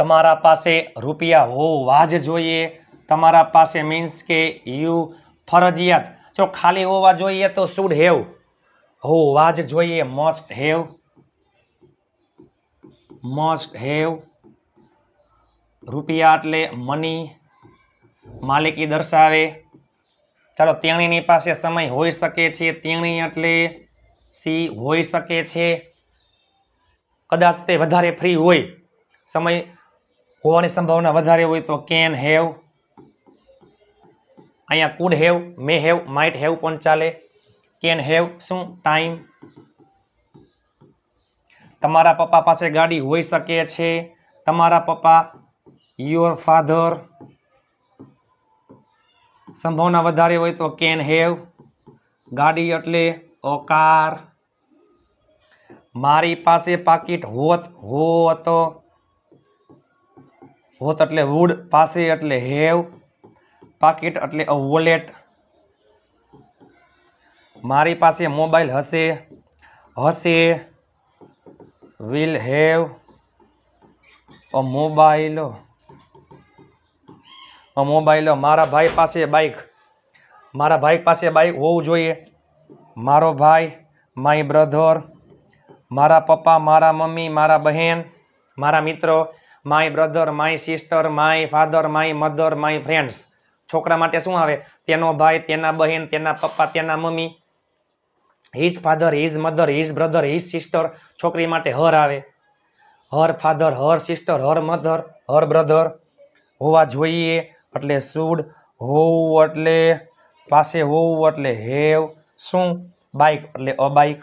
તમારા પાસે રૂપિયા હોવા જ જોઈએ. તમારા પાસે મીન્સ કે યુ ફરજિયાત. જો ખાલી હોવા જોઈએ તો શુડ હેવ? હોવા જ જોઈએ મસ્ટ હેવ. Must have. રૂપિયા એટલે મની માલિકી દર્શાવે. ચાલો, તેણીની પાસે સમય હોઈ શકે છે. તેણી એટલે સી હોઈ શકે છે. કદાચ તે વધારે ફ્રી હોય. સમય હોવાની સંભાવના વધારે હોય તો કેન હેવ અહીંયા could have may have might have પણ ચાલે. કેન હેવ શું? ટાઈમ તમારા પપ્પા પાસે ગાડી હોઈ શકે છે. તમારા પપ્પા યોર ફાધર સંભાવના વધારે હોય તો કેન હેવ ગાડી એટલે ઓ કાર મારી પાસે પાકીટ હોત હોત. હોત એટલે વુડ પાસે એટલે હેવ, પાકીટ એટલે અ વોલેટ મારી પાસે મોબાઈલ હશે હશે will have a mobile a mobile મારા ભાઈ પાસે બાઇક મારા ભાઈ પાસે બાઇક હોવું જોઈએ. મારો ભાઈ માય બ્રધર મારા પપ્પા, મારા મમ્મી, મારા બહેન, મારા મિત્રો my brother, my sister, my father, my mother, my friends. છોકરા માટે શું આવે? તેનો ભાઈ, તેના બહેન, તેના પપ્પા, તેના mummy. His father, his mother, his brother, his sister. છોકરી માટે હર આવે. Her father, her sister, her mother, her brother. હોવા જોઈએ એટલે શુડ, હોવું એટલે, પાસે હોવું એટલે હેવ. શું? બાઇક એટલે અ બાઇક